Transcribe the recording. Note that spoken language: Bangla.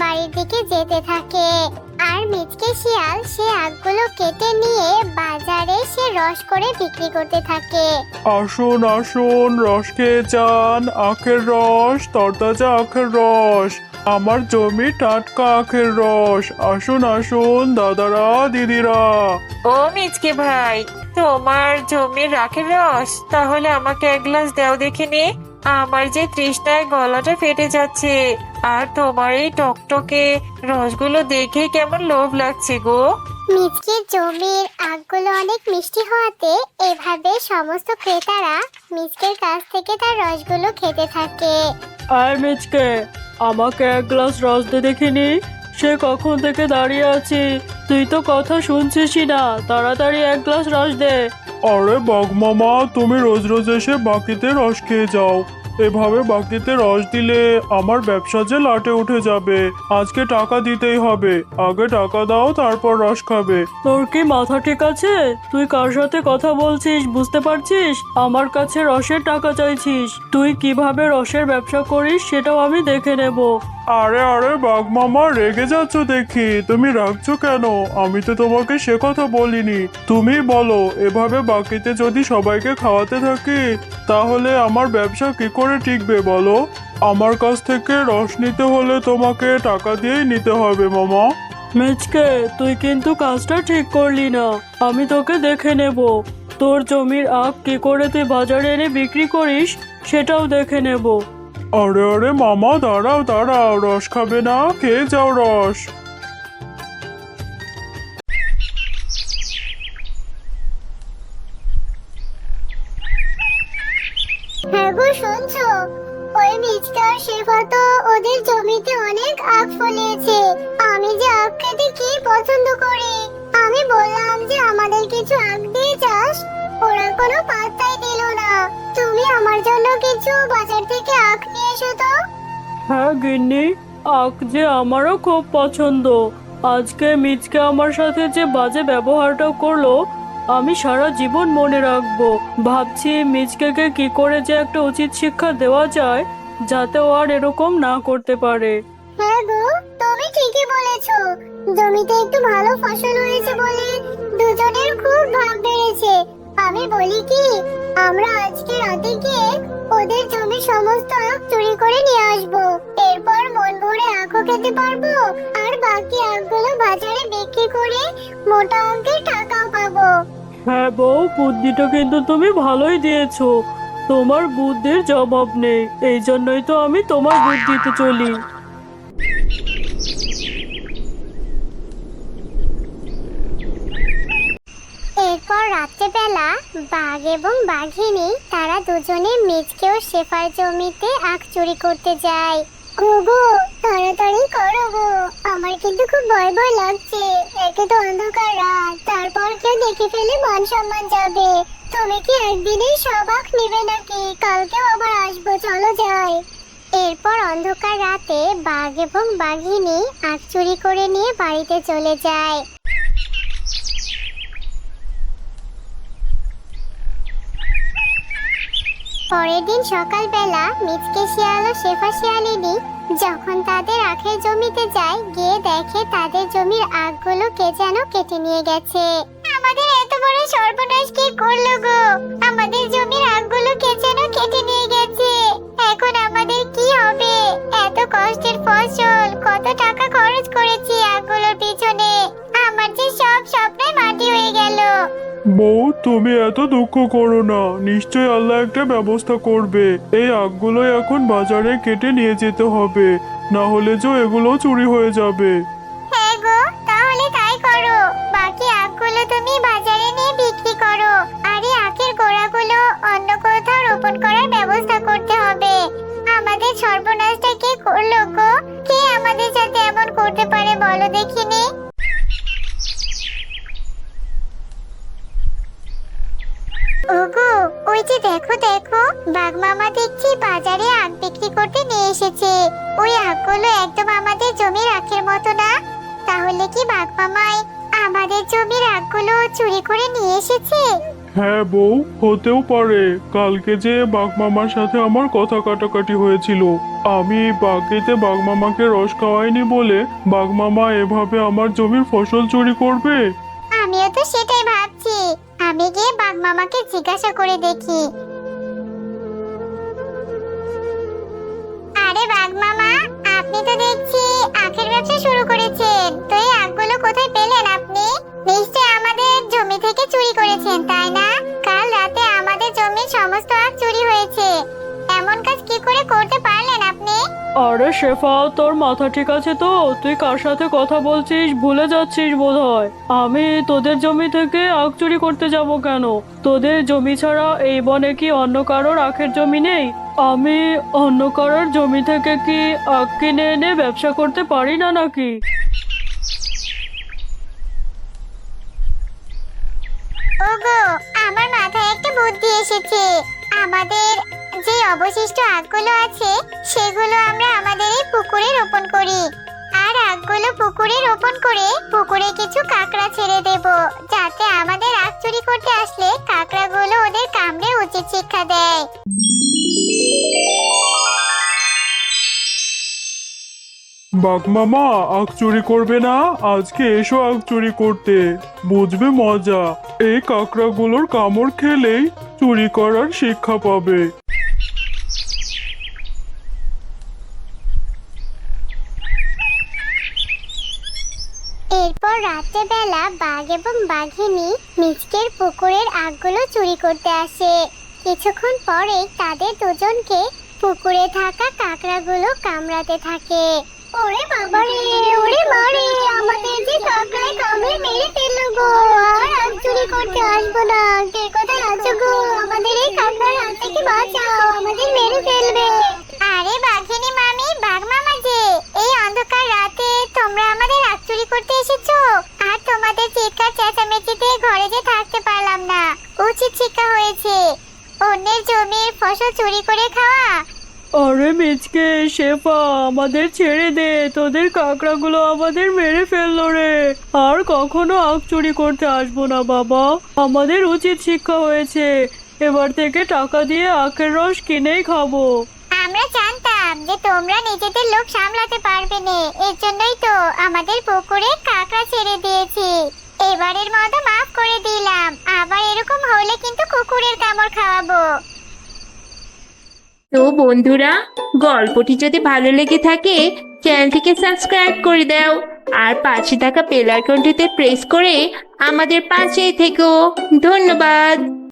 বাড়ির দিকে যেতে থাকে। আর মিচকে শিয়াল সে আগগুলো কেটে নিয়ে বাজারে সে রস করে বিক্রি করতে থাকে। আসুন আসুন রস খেয়ে যান আখের রস তরতাজা আখের রস আমার জমি টাটকা আখের রস। আসুন আসুন দাদারা দিদিরা। ও মিচকে ভাই তোমার জমির রাখের রস তাহলে আমাকে এক গ্লাস দাও দেখিনি আমার যে তৃষ্ণায় গলাটা ফেটে যাচ্ছে আর তোমার এই টকটকে রসগুলো দেখে কেমন লোভ লাগছে গো। মিচকের জমির আগগুলো অনেক মিষ্টি হওয়াতে এভাবে সমস্ত ক্রেতারা মিচকের কাছ থেকে তার রসগুলো খেতে থাকে। আয় মিচকে আমাকে এক গ্লাস রস দে দেখিনি সে কখন থেকে দাঁড়িয়ে আছি? তুই তো কথা শুনছিসই না। তাড়াতাড়ি এক গ্লাস রস দে। আরে বাঘ মামা, তুমি রোজ রোজ এসে বাকিতে রস খেয়ে যাও। এভাবে বাকিতে রস দিলে আমার ব্যবসা যে লাটে উঠে যাবে। আজকে টাকা দিতেই হবে। আগে টাকা দাও, তারপর রস খাবে। তোর কি মাথা ঠিক আছে? তুই কার সাথে কথা বলছিস, বুঝতে পারছিস? আমার কাছে রসের টাকা চাইছিস। তুই কীভাবে রসের ব্যবসা করিস, সেটাও আমি দেখে নেব। আরে আরে, বাঘ মামা, রেগে যাচ্ছ দেখি। তুমি রাখছো কেন? আমি তো তোমাকে সে কথা বলিনি। তুমি বলো, এভাবে বাকিতে যদি সবাইকে খাওয়াতে থাকি, তাহলে আমার ব্যবসা কি করে টিকবে বলো? আমার কাছ থেকে রস নিতে হলে তোমাকে টাকা দিয়েই নিতে হবে, মামা। মিচকে, তুই কিন্তু কাজটা ঠিক করলি না। আমি তোকে দেখে নেব। তোর জমির আখ কি করে তুই বাজারে এনে বিক্রি করিস, সেটাও দেখে নেব। আরে আরে, মামা, দাঁড়াও দাঁড়াও, রস খাবে না, খেয়ে যাও রস। হ্যাঁ ওই মিচকে শেফা তো জমিতে অনেক আখ ফলিয়েছে। আমি যে আখ খেতে কি পছন্দ করি? হ্যাঁ গিন্নি, আখ যে আমারও খুব পছন্দ। আজকে মিচকে আমার সাথে যে বাজে ব্যবহারটা করল, আমি সারা জীবন মনে রাখব। ভাবছি মিচকেকে কি করে যে একটা উচিত শিক্ষা দেওয়া যায়, যাতে ও আর এরকম না করতে পারে। হ্যাঁ গো, তুমি ঠিকই বলেছ। জমিতে একটু ভালো ফসল হয়েছে বলে দুজনের খুব ভাব বেড়েছে। আমি বলি কি, আমরা আজকে রাতে গিয়ে ওদের জমির সমস্ত আখ চুরি করে নিয়ে আসব। এরপর মন ভরে আখও খেতে পারব, আর বাকি আখগুলো বাজারে বিক্রি করে মোটা অঙ্কের টাকাও পাবো। হ্যাঁ বউ, বুদ্ধিটা কিন্তু তুমি ভালোই দিয়েছ। তোমার বুদ্ধির জবাব নেই, এই জন্যই তো আমি তোমার বুদ্ধিতে চলি এরপর রাত্রেবেলা বাঘ এবং বাঘিনী, তারা দুজনে মিচকে ও শেফার জমিতে আখ চুরি করতে যায়। গো তাড়াতাড়ি করো গো। আমার কিন্তু খুব ভয় ভয় লাগছে। একে তো অন্ধকার রাত। তারপর কেউ দেখে ফেলে মান সম্মান যাবে। তুমি কি একদিনেই সব আখ নেবে নাকি? কালকেও আবার আসব, চলো যাই। এরপর অন্ধকার রাতে বাঘ এবং বাঘিনী আখ চুরি করে নিয়ে বাড়িতে চলে যায়। পরের দিন সকালবেলা মিচকে শিয়াল ও শেফা শিয়ালিনী যখন তাদের আখের জমিতে যায়, গিয়ে দেখে তাদের জমির আখগুলো কে যেন কেটে নিয়ে গেছে। আমাদের এত বড় সর্বনাশ কে করল গো? আমাদের জমির আখগুলো কে যেন কেটে নিয়ে গেছে? এখন আমাদের কি হবে? এত কষ্টের ফসল, কত টাকা খরচ করেছি বউ, তুমি এত দুঃখ করো না। নিশ্চয় আল্লাহ একটা ব্যবস্থা করবে। এই আগগুলো এখন বাজারে কেটে নিয়ে যেতে হবে। না হলে যে এগুলো চুরি হয়ে যাবে। দেখো বাঘ মামা দেখছি বাজারে আখ বিক্রি করতে নিয়ে এসেছে। ওই আখগুলো একদম আমাদের জমির আখের মতো না। তাহলে কি বাঘ মামাই আমাদের জমির আখগুলো চুরি করে নিয়ে এসেছে? হ্যাঁ বউ হতেও পারে। কালকে যে বাঘ মামার সাথে আমার কথা কাটাকাটি হয়েছিল আমি বাকিতে বাঘ মামাকে রস খাওয়াইনি বলে বাঘ মামা এভাবে আমার জমির ফসল চুরি করবে? আমিও তো সেটাই ভাবছি। আমি গিয়ে বাঘ মামাকে জিজ্ঞাসা করে দেখি। আরে শেফা তোর মাথা ঠিক আছে তো? তুই কার সাথে কথা বলছিস? ভুলে যাচ্ছিস বোধহয়। আমি তোদের জমি থেকে আখ চুরি করতে যাব কেন? তোদের জমি ছাড়া এই বনে কি অন্য কারোর আখের জমি নেই? আমি অন্য কারোর জমি থেকে কি আখ কিনে এনে ব্যবসা করতে পারি না নাকি? ওগো, আমার মাথায় একটা বুদ্ধি এসেছে। আমাদের যে অবশিষ্ট আখগুলো আছে, সেগুলো আমরা আমাদের এই পুকুরে রোপণ করি। আর আখগুলো পুকুরে রোপণ করে পুকুরে কিছু কাঁকড়া ছেড়ে দেব, যাতে আমাদের আখ চুরি করতে আসলে কাঁকড়াগুলো ওদের কামড়ে উচিত শিক্ষা দেয়। বাঘ আখ চুরি করবে না? আজকে এসো আখ চুরি করতে। বুঝবে মজা, এই কাঁকড়াগুলোর কামড় খেলেই চুরি করার শিক্ষা পাবে এরপর রাত্রেবেলা বাঘ এবং বাঘিনী মিচকের পুকুরের আগগুলো চুরি করতে আসে। কিছুক্ষণ পরেই তাদের দুজনকে পুকুরে থাকা কাঁকড়াগুলো কামড়াতে থাকে। ওরে বাবা রে, ওরে মারে আমাদের যে কাঁকড়ায় কামড়ে মেরে ফেলল গো। আর আগ চুরি করতে আসব না। কে কোথায় আছো গো? আমাদের এই কাঁকড়ার হাত থেকে বাঁচাও, আমাদের মেরে ফেলবে। আরে বাঘিনী মামি বাঘ মামা যে এই অন্ধকার রাতে তোমরা আমাদের আগ চুরি করতে এসেছ আর তোমাদের চিৎকার চেঁচামেচিতে ঘরে যে থাকতে পারলাম না উচিত শিক্ষা হয়েছে অন্যের জমির ফসল চুরি করে খাওয়া আরে মিচকে শেফা, আমাদের ছেড়ে দে। তোদের কাঁকড়াগুলো আমাদের মেরে ফেলল রে। আর কখনো আখ চুরি করতে আসব না, বাবা। আমাদের উচিত শিক্ষা হয়েছে। এবার থেকে টাকা দিয়ে আখের রস কিনেই খাব। আমরা জানতাম যে তোমরা নিজেদের লোক সামলাতে পারবে না। এর জন্যই তো আমাদের পুকুরে কাঁকড়া ছেড়ে দিয়েছি। এবারের মতো মাফ করে দিলাম। আবার এরকম হলে কিন্তু কুকুরের কামড় খাওয়াবো। তো বন্ধুরা, গল্পটি যদি ভালো লেগে থাকে, চ্যানেলটিকে সাবস্ক্রাইব করে দাও আর পাশে থাকা বেল আইকনটিতে প্রেস করে আমাদের পাশে থেকো। ধন্যবাদ।